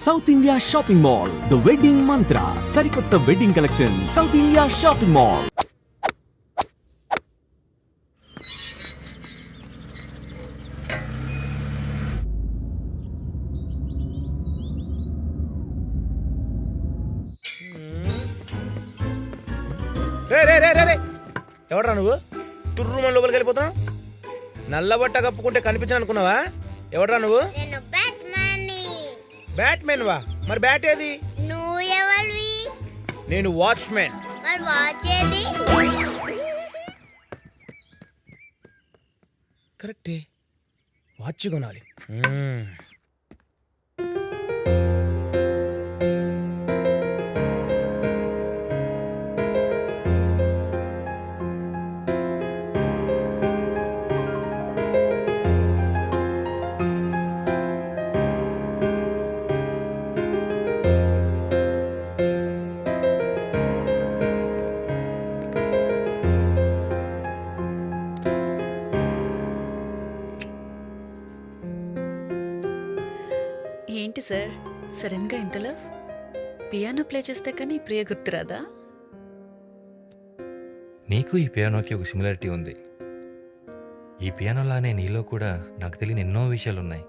South India shopping mall the wedding Mantra సరికొత్త wedding collection south India shopping mall రే రే రే రే రే. నువ్వు? తుర్రు మన లోపలికి వెళ్ళిపోతున్నావు? నల్ల బట్ట కప్పుకుంటే కనిపించను అనుకున్నావా ఎవడరా నువ్వు? బ్యాట్మెన్ వా? మరి బ్యాట్ ఏది? నువ్వు ఎవరివి? నేను వాచ్మెన్ మరి వాచేది కరెక్టే వాచ్ కొనాలి. సార్ సడన్గా ఇంత లవ్? పియానో ప్లే చేస్తే కానీ ప్రియ గుర్తురాదా? నీకు ఈ పియానోకి ఒక సిమిలారిటీ ఉంది. ఈ పియానోలానే నీలో కూడా నాకు తెలియని ఎన్నో విషయాలు ఉన్నాయి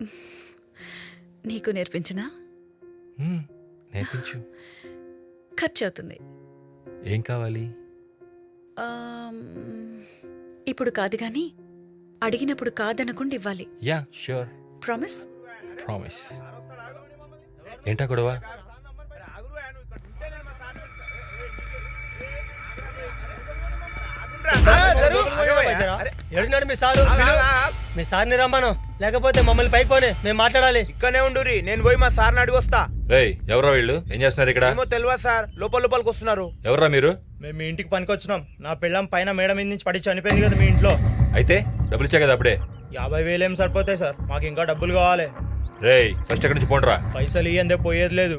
నీకు నేర్పించినా? నేర్పించు. ఖర్చు అవుతుంది ఏం కావాలి? ఇప్పుడు కాదు కానీ అడిగినప్పుడు కాదనకుండా ఇవ్వాలి. Yeah sure. ప్రామిస్ ప్రామిస్ ఏంటా గొడవ? ఎడున్నాడు మీ సారు? మీ సార్ని రమ్మను. లేకపోతే మమ్మల్ని పైకి పోనీ. మేము మాట్లాడాలి. ఇక్కడనే ఉండురి నేను పోయి మా సార్ని అడిగి వస్తా. రేయ్ ఎవరో వీళ్ళు? ఏం చేస్తున్నారు ఇక్కడ? ఏమో తెలియదు సార్. లోపల లోపలికి వస్తున్నారు. ఎవర్రా మీరు? మేము మీ ఇంటికి పనికొచ్చినాం. నా పెళ్ళం పైన మేడ మీద నుంచి పడి చనిపోయింది కదా మీ ఇంట్లో. అయితే డబ్బులు ఇచ్చా కదా అప్పుడే. యాభై వేలు ఏం సరిపోతాయి సార్? మాకు ఇంకా డబ్బులు కావాలి. రేయ్ ఫస్ట్ ఎక్కడి నుంచి పోండ్రా? పైసలు ఇయ్యందే పోయేది లేదు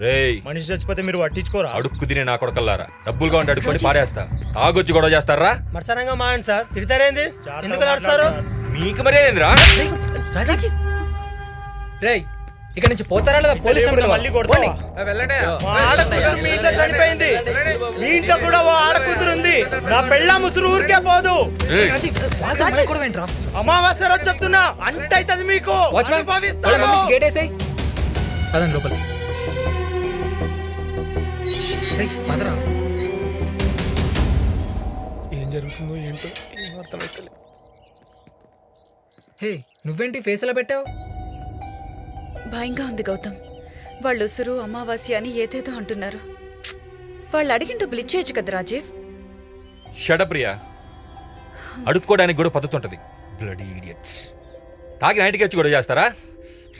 రేయ్. మనిషి చచ్చిపోతే మీరు పట్టించుకోరా? అడుక్కు తినే నా కొడకల్లారా? డబ్బులు కావండి అడుక్కొని పాడేస్తా తాగొచ్చి గొడవ చేస్తారా? మర్సనంగా మాయండి సార్. తిడతారేంది? ఎందుకు నడుస్తారు? మీకు మరే ఏందిరా? రాజీవ్ రేయ్ ఇక్కడ నుంచి పోతారా లేదా పోలీసు మళ్ళీ ఆడకూతురు మీ ఇంట్లో చనిపోయింది. మీ ఇంట్లో కూడా ఓ ఆడకూతురు ఉంది. నా పెళ్ళ ముసురు ఊరికే పోదు. అమావాస్య రోజు చెప్తున్నా అంత అవుతుంది మీకు. గేట్ వేసాయి. పదండి లోపల పదరా. ఏం జరుగుతుందో ఏంటో ఏం అర్థమైతలేదు. హే నువ్వేంటి ఫేస్ ఎలా పెట్టావు? భయంగా ఉంది గౌతమ్. వాళ్ళు ఉసురు అమావాస్య అని ఏదేదో అంటున్నారు. వాళ్ళు అడిగిన డబ్బులు ఇచ్చేయచ్చు కదా రాజీవ్? షడప్రియా అడుక్కోవడానికి కూడా పద్ధతి ఉంటుంది బ్లడీ ఇడియట్స్ తాగి నైట్కి వచ్చి గొడవ చేస్తారా?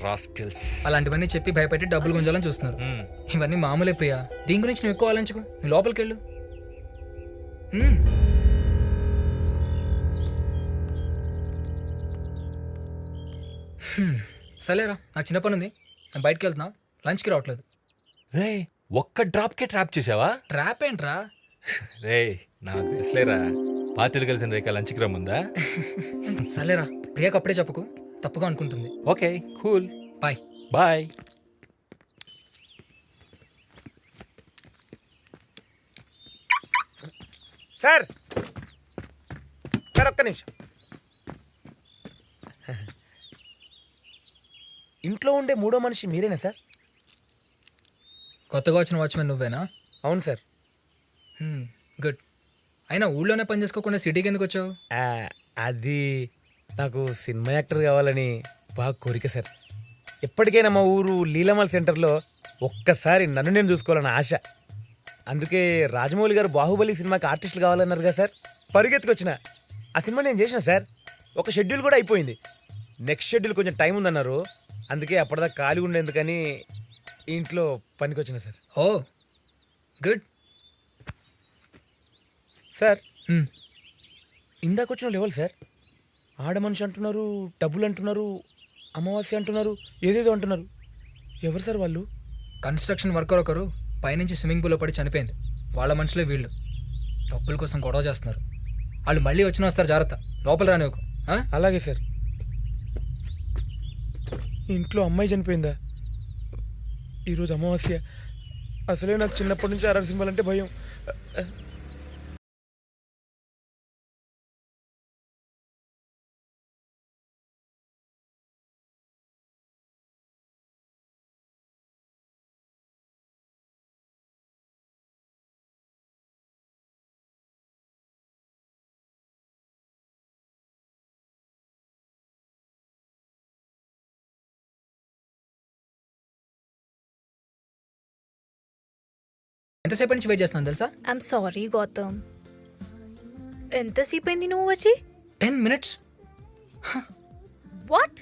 రాస్కిల్స్ అలాంటివన్నీ చెప్పి భయపెట్టి డబ్బులు గుంజాలని చూస్తున్నారు. ఇవన్నీ మామూలే ప్రియా. దీని గురించి నువ్వు ఎక్కువ ఆలోచించుకో. నువ్వు లోపలికి వెళ్ళు. మ్మ్. సరేరా నాకు చిన్న పని ఉంది నేను బయటికి వెళ్తున్నా. లంచ్కి రావట్లేదు. రే ఒక్క డ్రాప్కే ట్రాప్ చేసావా? ట్రాప్ ఏంట్రా? రే నాకు తెలుసులేరా. పార్టీలు కలిసిన రేఖ లంచ్కి రమ్ముందా? సరేరా ప్రియాకి అప్పుడే చెప్పకు. తప్పుగా అనుకుంటుంది. Okay cool. Bye. Bye. Sir sir ఒక్క నిమిషం. ఇంట్లో ఉండే మూడో మనిషి మీరేనా సార్? కొత్తగా వచ్చిన వాచ్మెన్ నువ్వేనా? అవును సార్. గుడ్. అయినా ఊళ్ళోనే పని చేసుకోకుండా సిటీకి ఎందుకు వచ్చావు? అది నాకు సినిమా యాక్టర్ కావాలని బాగా కోరిక సార్. ఎప్పటికైనా మా ఊరు లీలమల్ సెంటర్లో ఒక్కసారి నన్ను నేను చూసుకోవాలని ఆశ. అందుకే రాజమౌళి గారు బాహుబలి సినిమాకి ఆర్టిస్టులు కావాలన్నారు కదా సార్. పరిగెత్తుకొచ్చిన. ఆ సినిమా నేను చేసిన సార్. ఒక షెడ్యూల్ కూడా అయిపోయింది. నెక్స్ట్ షెడ్యూల్ కొంచెం టైం ఉందన్నారు. అందుకే అప్పటిదాకా ఖాళీ ఉండేందుకని ఇంట్లో పనికొచ్చిన సార్. Oh good. సార్. ఇందాక వచ్చిన లెవెల్ సార్? ఆడ మనిషి అంటున్నారు డబ్బులు అంటున్నారు అమావాస్య అంటున్నారు ఏదేదో అంటున్నారు. ఎవరు సార్ వాళ్ళు? కన్స్ట్రక్షన్ వర్కర్ ఒకరు పైనుంచి స్విమ్మింగ్ పూల్లో పడి చనిపోయింది. వాళ్ళ మనుషులే వీళ్ళు. డబ్బుల కోసం గొడవ చేస్తున్నారు. వాళ్ళు మళ్ళీ వచ్చిన వస్తారు జాగ్రత్త. లోపల రానివ్వకు. ఆ? అలాగే సార్. ఇంట్లో అమ్మాయి చనిపోయిందా? ఈరోజు అమావాస్య. అసలే నాకు చిన్నప్పటి నుంచి ఆర్ఆర్ సినిమాలు అంటే భయం. ఎంతసేపు నుంచి వెయిట్ చేస్తున్నాను తెలుసా? ఐమ్ సారీ గౌతమ్ ఎంతసేపు అయింది నువ్వు వచ్చి? టెన్ మినిట్స్ వాట్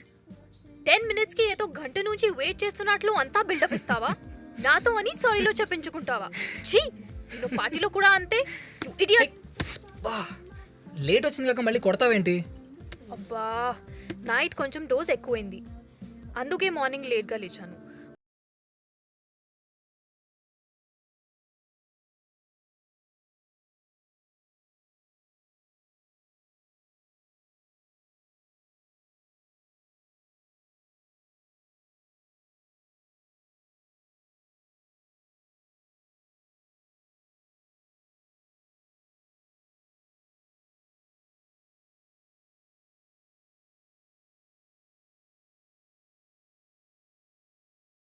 టెన్ మినిట్స్కి ఏదో గంట నుంచి వెయిట్ చేస్తున్నట్లు అంతా బిల్డప్ ఇస్తావా? నాతో అని సారీలో చెప్పించుకుంటావా? ఛీ! నేను పార్టీలో కూడా అంతే. లేట్ వచ్చింది కాక మళ్ళీ కొడతావేంటి? అబ్బా నైట్ కొంచెం డోస్ ఎక్కువైంది. అందుకే మార్నింగ్ లేట్గా లేచాను.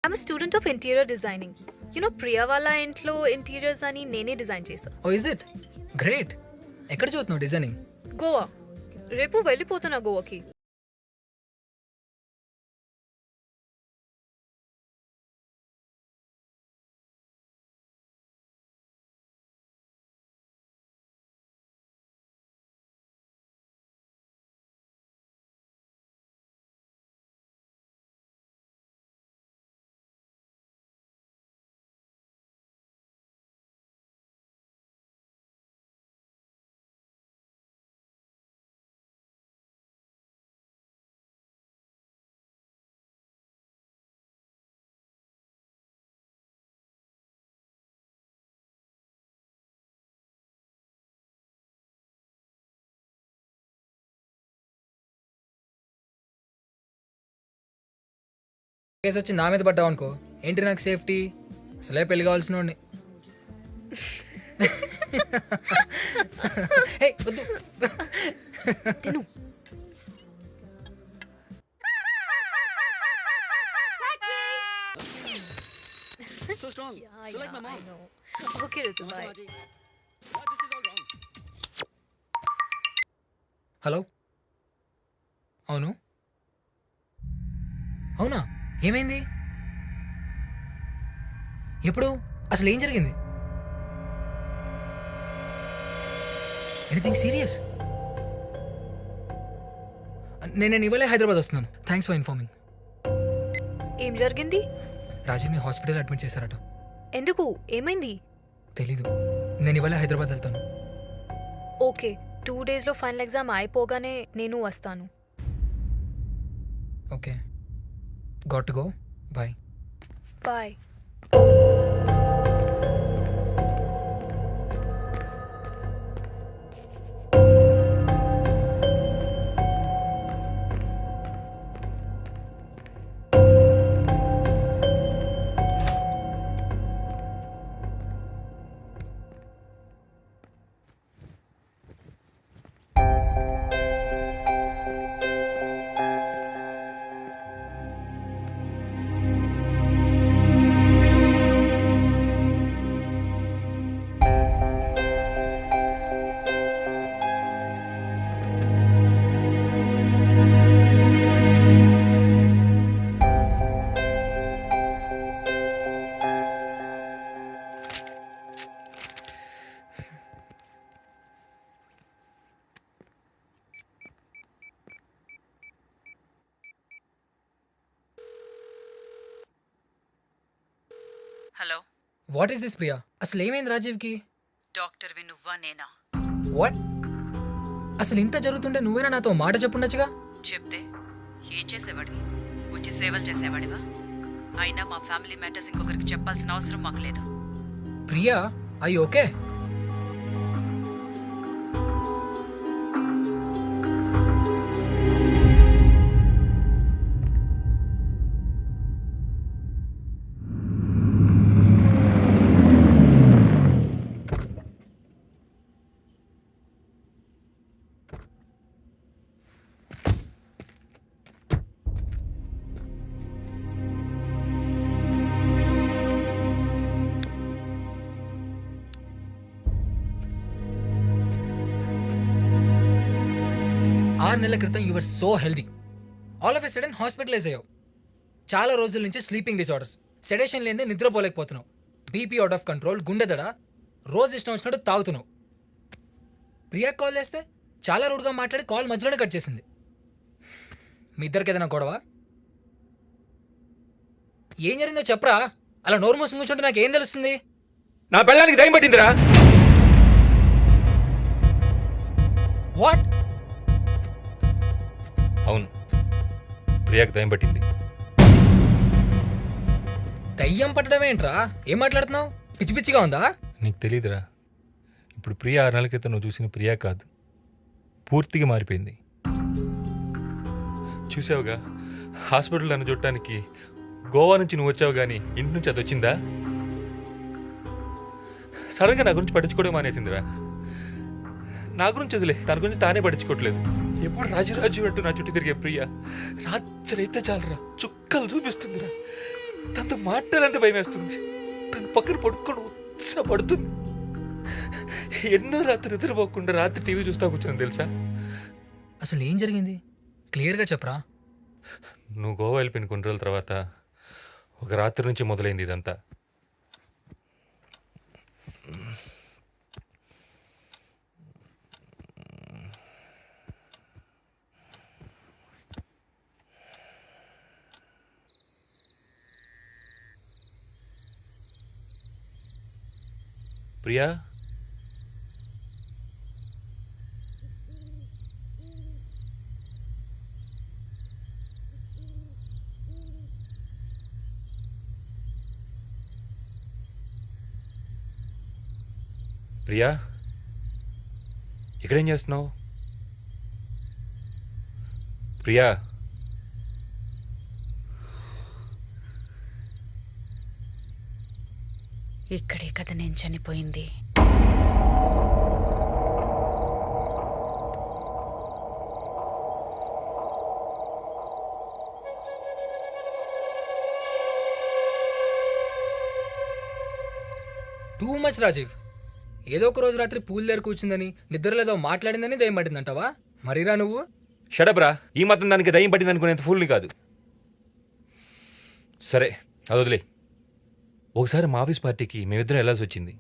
I'm student of interior designing you know Priya వాళ్ళ ఇంట్లో ఇంటీరియర్స్ అని నేనే డిజైన్ చేశాను ఓ ఇస్ ఇట్ గ్రేట్ ఎక్కడ చదువుతున్నావు డిజైనింగ్ గోవా రేపు వెళ్ళిపోతున్నా గోవాకి కేసు వచ్చి నా మీద పడ్డావు అనుకో ఏంటి నాకు సేఫ్టీ? అసలే పెళ్ళి కావాల్సిన వాడిని హే, వద్దు. హలో అవును? అవునా? ఏమైంది? ఎప్పుడు? అసలు ఏం జరిగింది? ఎనీథింగ్ సీరియస్ నేను నేను ఇవాళే హైదరాబాద్ వస్తున్నాను. థ్యాంక్స్ ఫర్ ఇన్ఫార్మింగ్ ఏం జరిగింది? రాజీవ్ని హాస్పిటల్ అడ్మిట్ చేశారట. ఎందుకు? ఏమైంది? తెలీదు. నేను ఇవాళ హైదరాబాద్ వెళ్తాను. ఓకే టూ డేస్లో ఫైనల్ ఎగ్జామ్ అయిపోగానే నేను వస్తాను. Okay. Got go bye bye hello. What is this Priya అసలు ఏమైంది రాజీవ్కి డాక్టర్వి నువ్వా నేనా? వాట్ అసలు ఇంత జరుగుతుంటే నువ్వేనా నాతో మాట చెప్పుండొచ్చుగా? చెప్తే ఏం చేసేవాడివి? వచ్చి సేవలు చేసేవాడివా? అయినా మా ఫ్యామిలీ మ్యాటర్స్ ఇంకొకరికి చెప్పాల్సిన అవసరం మాకు లేదు. ప్రియా అయ్యి ఓకే ఆరు నెలల క్రితం your so healthy all of a sudden hospitalize అయ్యావు. చాలా రోజుల నుంచి స్లీపింగ్ డిసార్డర్స్ సెడేషన్ లేదే నిద్రపోలేకపోతున్నావు. బీపీ అవుట్ ఆఫ్ కంట్రోల్ గుండె దడ. రోజు ఇష్టం వచ్చినట్టు తాగుతున్నావు. ప్రియా కాల్ చేస్తే చాలా రూడ్గా మాట్లాడి కాల్ మధ్యలోనే కట్ చేసింది. మీ ఇద్దరికి ఏదైనా గొడవ? ఏం జరిగిందో చెప్పరా? అలా నోరు మూసుకుని కూర్చుంటే నాకు ఏం తెలుస్తుంది? నా పిల్లానికి దయం పట్టిందిరా. వాట్ ప్రియాకి దయం పట్టింది. దయ్యం పట్టడం ఏంట్రా? ఏం మాట్లాడుతున్నావు? పిచ్చి పిచ్చిగా ఉందా? నీకు తెలీదురా. ఇప్పుడు ప్రియా ఆరు నెలల క్రితం నువ్వు చూసిన ప్రియా కాదు. పూర్తిగా మారిపోయింది. చూసావుగా? హాస్పిటల్ నన్ను చూడటానికి గోవా నుంచి నువ్వు వచ్చావు కానీ ఇంటి నుంచి అది వచ్చిందా? సడన్గా నా గురించి పట్టించుకోవడం మానేసిందిరా. నా గురించి వదిలే. తన గురించి తానే పట్టించుకోవట్లేదు. ఎప్పుడు రాజు రాజు అంటూ నా చుట్టూ తిరిగే ప్రియ. రాత్రి అయితే చాలరా. చుక్కలు చూపిస్తుందిరా. తనతో మాట్లాడాలంటే భయం వేస్తుంది. తన పక్కన పడుకొని ఉత్స పడుతుంది. ఎన్నో రాత్రి నిద్రపోకుండా రాత్రి టీవీ చూస్తా కూర్చొని తెలుసా? అసలు ఏం జరిగింది? క్లియర్గా చెప్పరా? నువ్వు గోవా వెళ్ళిపోయిన కొన్ని రోజుల తర్వాత ఒక రాత్రి నుంచి మొదలైంది ఇదంతా. ప్రియా? ప్రియా? ఇక్కడేం చేస్తున్నావు? ప్రియా? ఇక్కడే కథ నేను చనిపోయింది. టూ మచ్ రాజీవ్ ఏదో ఒక రోజు రాత్రి పూల్ దగ్గర కూర్చుందని నిద్రలేదో మాట్లాడిందని దయ్యం పట్టిందంటావా? మరిరా నువ్వు? షడబ్రా ఈ మాత్రం దానికి దయ్యం పట్టింది అనుకునేంత ఫూల్ని కాదు. సరే అది వదిలే ఒకసారి మా ఆఫీస్ పార్టీకి మేమిద్దరం వెళ్ళాల్సి వచ్చింది.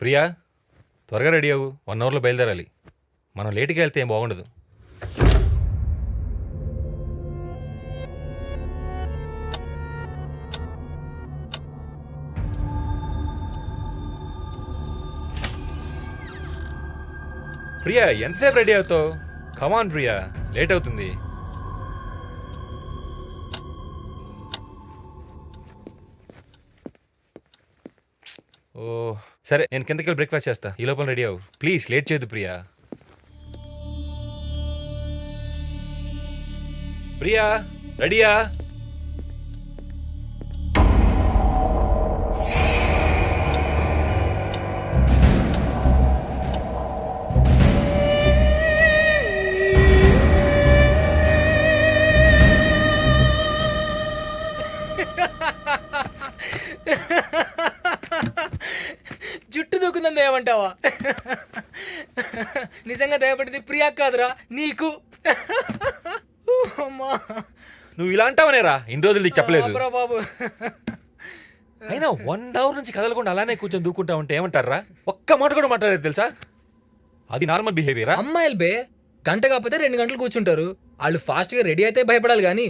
ప్రియా త్వరగా రెడీ అవ్వు. వన్ అవర్లో బయలుదేరాలి. మనం లేటుగా వెళ్తే ఏం బాగుండదు. ప్రియా ఎంతసేపు రెడీ అవుతావు? కమాన్ ప్రియా. లేట్ అవుతుంది. ఓ సరే నేను కిందకి వెళ్ళి బ్రేక్ఫాస్ట్ చేస్తా. ఈ లోపల రెడీ అవ్వు. ప్లీజ్ లేట్ చేయదు ప్రియా. ప్రియా రెడీయా దయమంటావా నిజంగా దయపడింది ప్రియా కాదురా నీకు. అమ్మా నువ్వు ఇలా అంటావనేరా? ఇన్ని రోజులు నీకు చెప్పలేదు. ఆపరా బాబు అయినా వన్ అవర్ నుంచి కదలకుండా అలానే కూర్చొని దూకుంటా ఉంటే ఏమంటారా? ఒక్క మాట కూడా మాట్లాడలేదు తెలుసా? అది నార్మల్ బిహేవియరా? అమ్మాయిలు బే గంట కాకపోతే రెండు గంటలు కూర్చుంటారు. వాళ్ళు ఫాస్ట్గా రెడీ అయితే భయపడాలి కానీ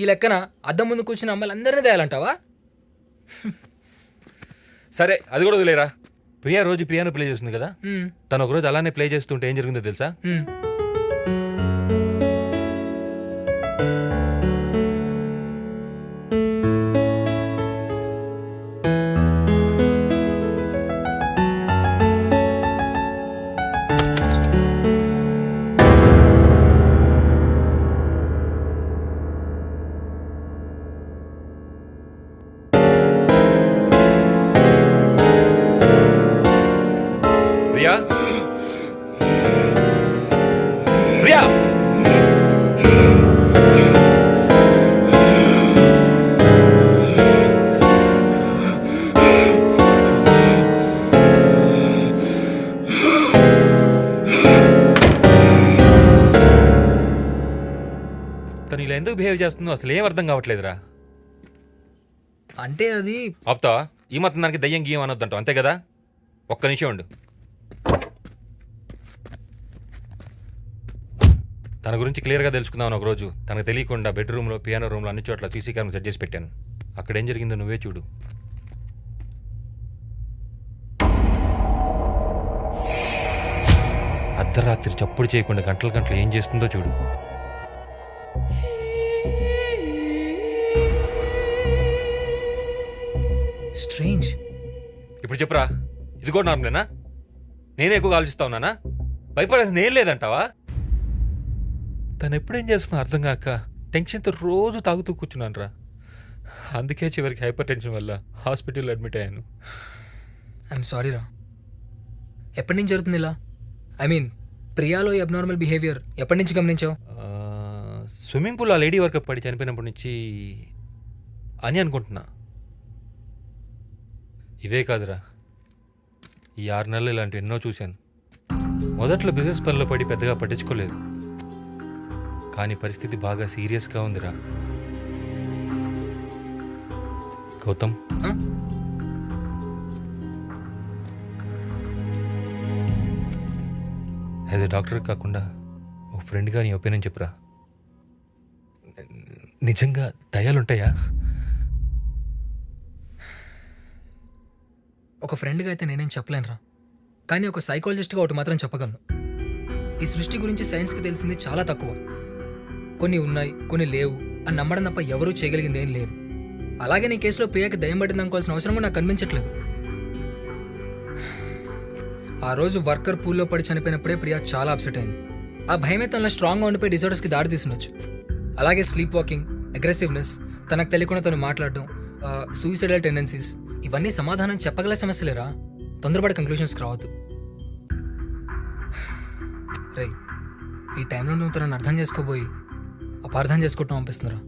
ఈ లెక్కన అద్దం ముందు కూర్చున్న అమ్మాయిలు అందరినీ దయాలంటావా? సరే అది కూడా వదిలేరా? ప్రియా రోజు పియానో ప్లే చేస్తుంది కదా? తను ఒకరోజు అలానే ప్లే చేస్తుంటే ఏం జరిగిందో తెలుసా? ఎందుకు బిహేవ్ చేస్తుందో అసలు ఏం అర్థం కావట్లేదురా. అంటే అది ఆపుతావా ఈ మాత్రం దానికి దయ్యం గీయం అనొద్దంటావు అంతే కదా? ఒక్క నిమిషం ఉండు. తన గురించి క్లియర్గా తెలుసుకుందామని ఒక రోజు తనకు తెలియకుండా బెడ్రూమ్లో పియానో రూమ్లో అన్ని చోట్ల సీసీ కెమెరా సెట్ చేసి పెట్టాను. అక్కడ ఏం జరిగిందో నువ్వే చూడు. అర్ధరాత్రి చప్పుడు చేయకుండా గంటల గంటలు ఏం చేస్తుందో చూడు. స్ట్రేంజ్. ఇప్పుడు చెప్పురా ఇది కూడా నార్మలేనా? నేనే ఎక్కువ ఆలోచిస్తా ఉన్నానా? భయపడేది నేను లేదంటావా? తను ఎప్పుడేం చేస్తున్నా అర్థం కాక టెన్షన్తో రోజు తాగుతూ కూర్చున్నాను రా అందుకే చివరికి హైపర్ టెన్షన్ వల్ల హాస్పిటల్లో అడ్మిట్ అయ్యాను. ఐఎమ్ సారీ రా. ఎప్పటి నుంచి జరుగుతుంది ఇలా? ఐ మీన్ ప్రియాలో ఈ అబ్నార్మల్ బిహేవియర్ ఎప్పటి నుంచి గమనించావు? స్విమ్మింగ్ పూల్ ఆ లేడీ వర్కప్ పడి చనిపోయినప్పటి నుంచి అని అనుకుంటున్నా. ఇవే కాదురా. ఈ ఆరు నెలలు ఇలాంటివి ఎన్నో చూశాను. మొదట్లో బిజినెస్ పనిలో పడి పెద్దగా పట్టించుకోలేదు. కానీ పరిస్థితి బాగా సీరియస్గా ఉందిరా. గౌతమ్? యాజ్ ఎ డాక్టర్ కాకుండా ఒక ఫ్రెండ్గా నీ ఒపీనియన్ చెప్పురా. నిజంగా దయాలుంటాయా? ఒక ఫ్రెండ్గా అయితే నేనేం చెప్పలేనురా. కానీ ఒక సైకాలజిస్ట్గా ఒకటి మాత్రం చెప్పగలను. ఈ సృష్టి గురించి సైన్స్కి తెలిసింది చాలా తక్కువ. కొన్ని ఉన్నాయి కొన్ని లేవు. అని నమ్మడం తప్ప ఎవరూ చేయగలిగింది ఏం లేదు. అలాగే నీ కేసులో ప్రియాకి దయం పడింది అనుకోవాల్సిన అవసరం కూడా నాకు కనిపించట్లేదు. ఆ రోజు వర్కర్ పూల్లో పడి చనిపోయినప్పుడే ప్రియా చాలా అప్సెట్ అయింది. ఆ భయమే తనలో స్ట్రాంగ్గా ఉండిపోయి డిజార్డర్స్కి దారి తీసినొచ్చు. అలాగే స్లీప్ వాకింగ్ అగ్రెసివ్నెస్ తనకు తెలియకుండా తను మాట్లాడడం సూసైడల్ టెండెన్సీస్ ఇవన్నీ సమాధానం చెప్పగల సమస్యలేరా? తొందరపడి కంక్లూషన్స్కి రావద్దు. రే ఈ టైంలో నువ్వు తనని అర్థం చేసుకోబోయి అపార్థం చేసుకోవటం అనిపిస్తుందిరా.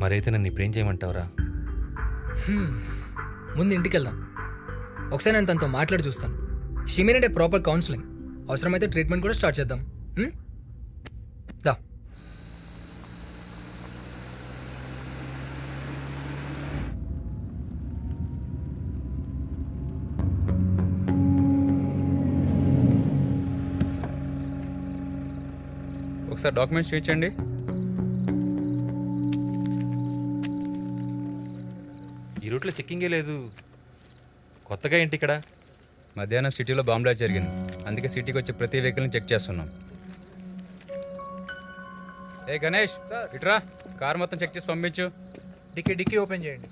మరైతే నన్ను ఇప్పుడు ఏం చేయమంటావురా. ముందు ఇంటికి వెళ్దాం ఒకసారి నేను తనతో మాట్లాడి చూస్తాను. షిమిరెంట్ ప్రాపర్ కౌన్సిలింగ్ అవసరమైతే ట్రీట్మెంట్ కూడా స్టార్ట్ చేద్దాం. ఒకసారి డాక్యుమెంట్స్ చూపించండి. ఈ రూట్లో చెక్కింగే లేదు. కొత్తగా ఏంటి ఇక్కడ? మధ్యాహ్నం సిటీలో బాంబ్ బ్లాస్ట్ జరిగింది. అందుకే సిటీకి వచ్చే ప్రతి వెహికల్ని చెక్ చేస్తున్నాం. ఏ గణేష్ ఇట్రా. కార్ మొత్తం చెక్ చేసి పంపించు. డిక్కీ డిక్కీ ఓపెన్ చేయండి.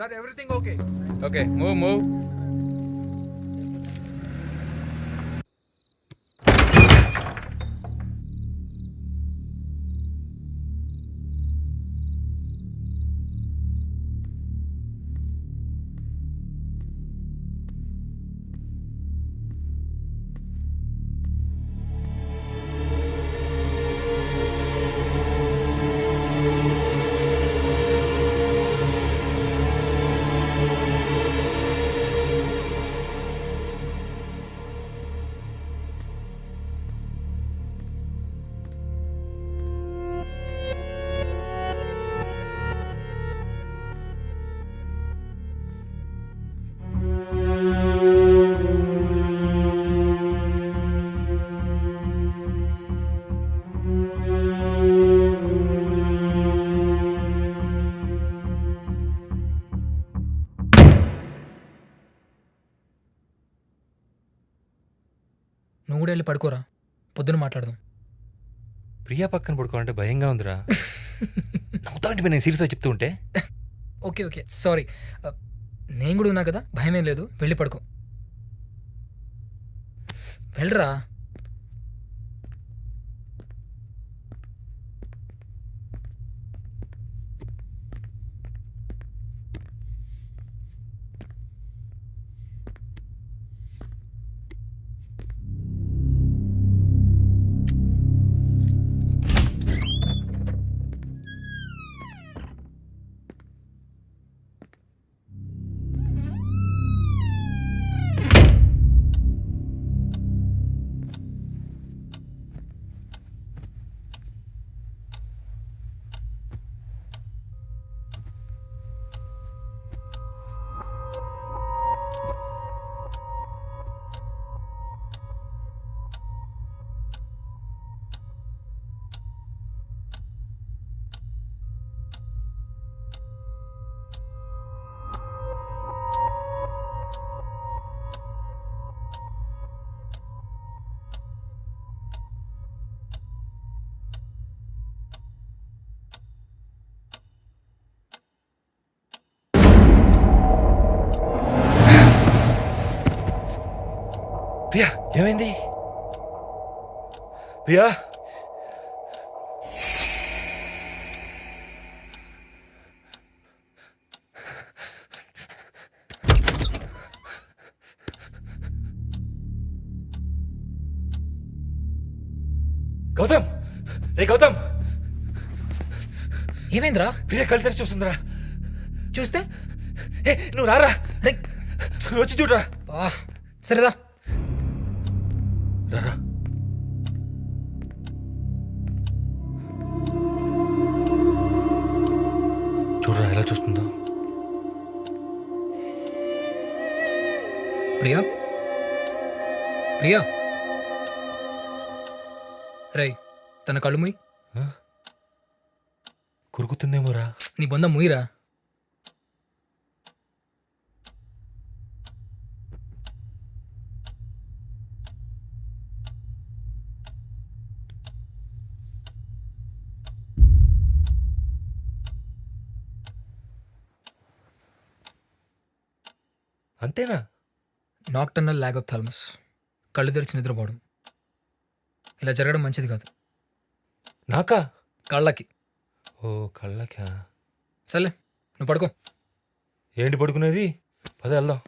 Sir everything okay okay move move కూడా వెళ్ళి పడుకోరా? పొద్దున మాట్లాడదాం. ప్రియా పక్కన పడుకోవాలంటే భయంగా ఉందిరా. నవ్వుతా ఉంటే నేను సీరియస్గా చెప్తూ ఉంటే? Okay okay. సారీ. నేను కూడా ఉన్నా కదా? భయమేం లేదు. వెళ్ళి పడుకో. వెళ్ళరా? ఏమైంది ప్రియా గౌతమ్! రే గౌతమ్! ఏమైందిరా? ప్రియా కళ్ళు తెరిచి చూస్తుందిరా. చూస్తే? ఏ నువ్వు రారా. రే. నువ్వు వచ్చి చూడరా. సరేదా. తన కళ్ళు ముయ్. కురుకుతుందేమోరా? నీ బొంద ముయిరా. అంతేనా? నాక్టర్నల్ ల్యాగ్ ఆఫ్ థాల్మస్ కళ్ళు తెరిచి నిద్రపోవడం. ఇలా జరగడం మంచిది కాదు. నాకా? కళ్ళకి. ఓ కళ్ళకా? సర్లే నువ్వు పడుకో. ఏంటి పడుకునేది? పద వెళ్దాం.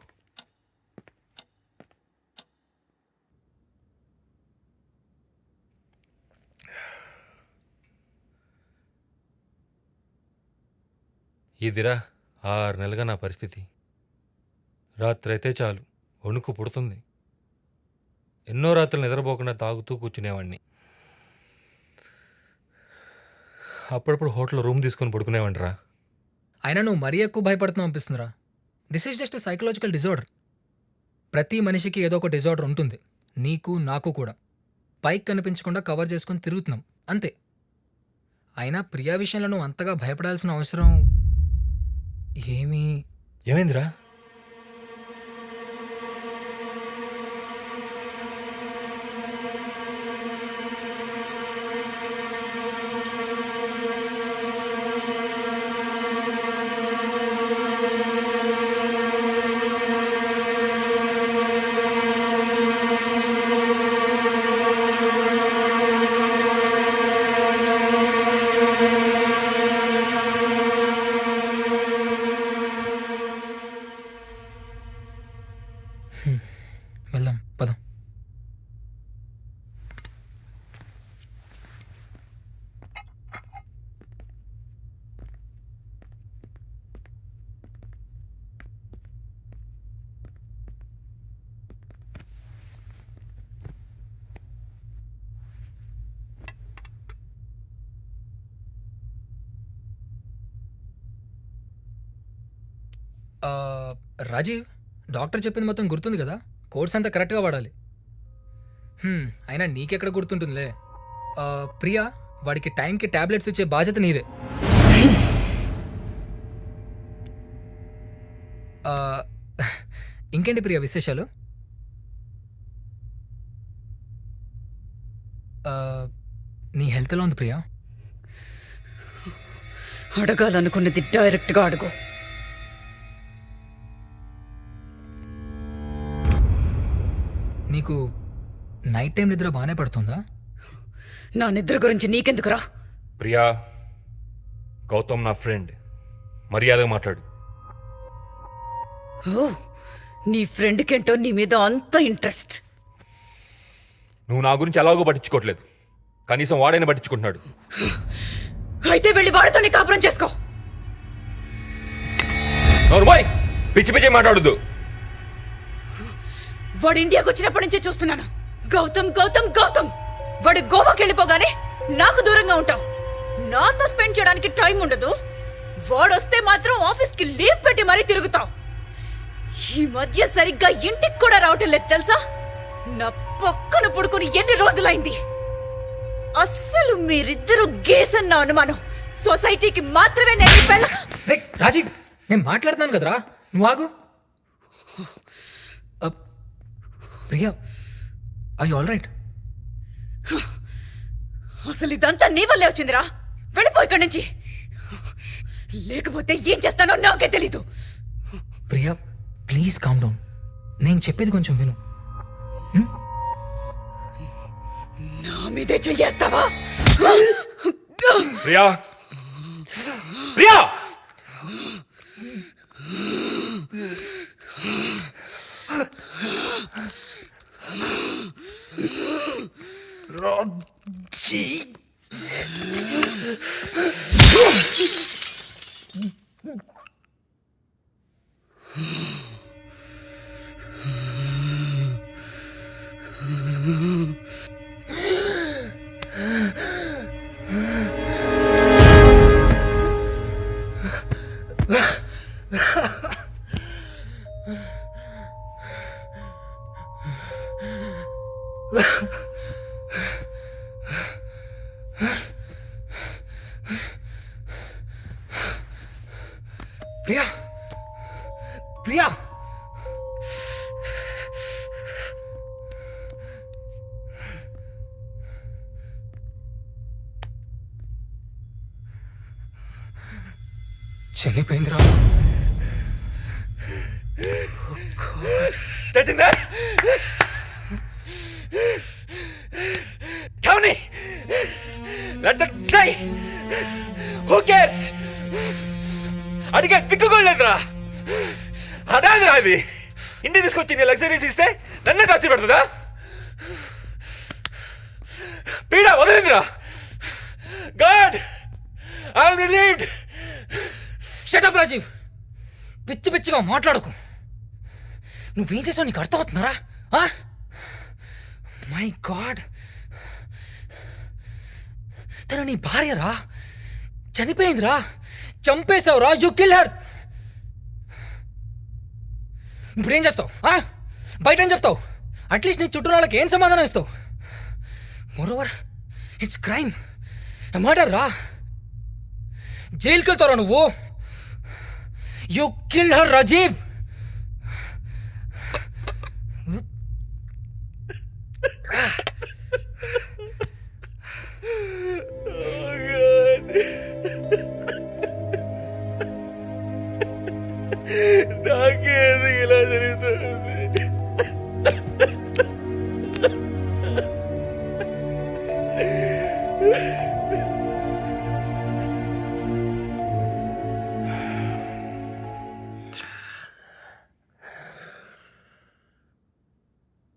ఇదిరా ఆరు నెలలుగా నా పరిస్థితి. రాత్రి అయితే చాలు వణుకు పుడుతుంది. ఎన్నో రాత్రులు నిద్రపోకుండా తాగుతూ కూర్చునేవాడిని అప్పుడప్పుడు హోటల్లో రూమ్ తీసుకొని పడుకునేవాడిరా అయినా నువ్వు మరీ ఎక్కువ భయపడుతున్నావు అనిపిస్తుందిరా. This is just psychological disorder ప్రతి మనిషికి ఏదో ఒక డిజార్డర్ ఉంటుంది. నీకు నాకు కూడా. పైకి కనిపించకుండా కవర్ చేసుకొని తిరుగుతున్నాం. అంతే. అయినా ప్రియా విషయంలో నువ్వు అంతగా భయపడాల్సిన అవసరం ఏమీ ఏమైందిరా వెళ్దాం పదం ఆ, రాజీవ్ డాక్టర్ చెప్పింది మొత్తం గుర్తుంది కదా? కోర్స్ అంతా కరెక్ట్గా వాడాలి. అయినా నీకెక్కడ గుర్తుంటుందిలే? ప్రియా వాడికి టైంకి టాబ్లెట్స్ ఇచ్చే బాధ్యత నీదే. ఇంకేంటి ప్రియా విశేషాలు? నీ హెల్త్ ఎలా ఉంది ప్రియా? అడగాలనుకున్నది డైరెక్ట్గా అడుగు. నీకు నైట్ టైం నిద్ర బాగానే పడుతుందా? నా నిద్ర గురించి నీకెందుకురా? ప్రియా గౌతమ్ నా ఫ్రెండ్ మర్యాదగా మాట్లాడు. ఓ నీ ఫ్రెండ్కేంటో నీ మీద అంత ఇంట్రెస్ట్ నువ్వు నా గురించి ఎలాగో పట్టించుకోవట్లేదు. కనీసం వాడైనా పట్టించుకుంటున్నాడు. అయితే వెళ్ళి వాడితోనే కాపురం చేసుకో. నోరుబాయ్ పిచ్చి పిచ్చి మాట్లాడద్దు. వాడు ఇండియాకి వచ్చినప్పటి నుంచే చూస్తున్నాను. గౌతమ్ గౌతమ్ గౌతమ్! వాడు గోవాకి వెళ్ళిపోగానే నాకు దూరంగా ఉంటావు. నాతో స్పెండ్ చేయడానికి టైం ఉండదు. వాడు వస్తే మాత్రం ఆఫీస్కి లీవ్ పెట్టి మరీ తిరుగుతావు. ఈ మధ్య సరిగ్గా ఇంటికి కూడా రావటం లేదు తెలుసా? నా పక్కన పడుకొని ఎన్ని రోజులైంది? అస్సలు మీరిద్దరూ గేసన్న అనుమానం. సొసైటీకి మాత్రమే నేను ఈ రాజీవ్ నేను మాట్లాడుతున్నాను కదరా. నువ్వు ఆగు. ప్రియా ఐ ఆల్ రైట్ అసలు ఇదంతా నీ వల్లే వచ్చిందిరా. వెళ్ళిపో ఇక్కడి నుంచి. లేకపోతే ఏం చేస్తానో నాకే తెలీదు. ప్రియా ప్లీజ్ కామ్ డౌన్ నేను చెప్పేది కొంచెం విను. నా మీదే చెయ్యేస్తావా? ప్రియా! ప్రియా! Gee. ప్రియా ప్రియా చనిపోయిందిరా పిచ్చి మాట్లాడకు. నువ్వేం చేసావు? నీకు అర్థమవుతున్నారా మై గాడ్ తన నీ భార్యరా? చనిపోయిందిరా? చంపేశావురా? యు కిల్ హర్ ఇప్పుడు ఏం చేస్తావు? బయట ఏం చెప్తావు? అట్లీస్ట్ నీ చుట్టూ వాళ్ళకి ఏం సమాధానం ఇస్తావు? మోరోవర్ ఇట్స్ క్రైమ్ మర్డర్ రా. జైలుకి వెళ్తారా నువ్వు? యు కిల్ హర్ రాజీవ్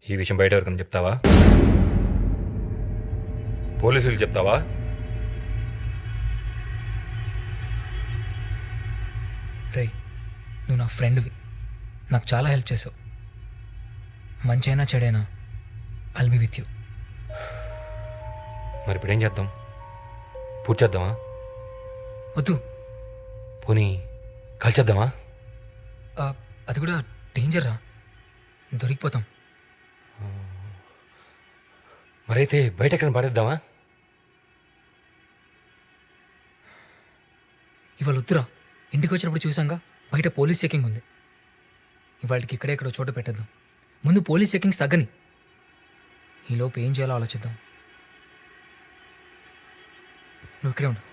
ఈ విషయం బయట ఎవరికైనా చెప్తావా? పోలీసులు చెప్తావా? రే నువ్వు నా ఫ్రెండ్వి. నాకు చాలా హెల్ప్ చేసావు. మంచైనా చెడైనా ఐల్ బి విత్ యూ మరి ఇప్పుడు ఏం చేద్దాం? పూర్తి చేద్దామా? వద్దు. పోనీ కాల్చేద్దామా? అది కూడా డేంజర్ రా దొరికిపోతాం. మరైతే బయట ఎక్కడ పడేద్దామా? ఇవాళ వద్దురా ఇంటికి వచ్చినప్పుడు చూసాంగా బయట పోలీస్ చెకింగ్ ఉంది. ఇవాళకి ఇక్కడే ఎక్కడో చోట పెట్టేద్దాం. ముందు పోలీస్ చెకింగ్స్ తగ్గని. ఈలోపు ఏం చేయాలో ఆలోచిద్దాం. నువ్వు ఇక్కడే ఉండు.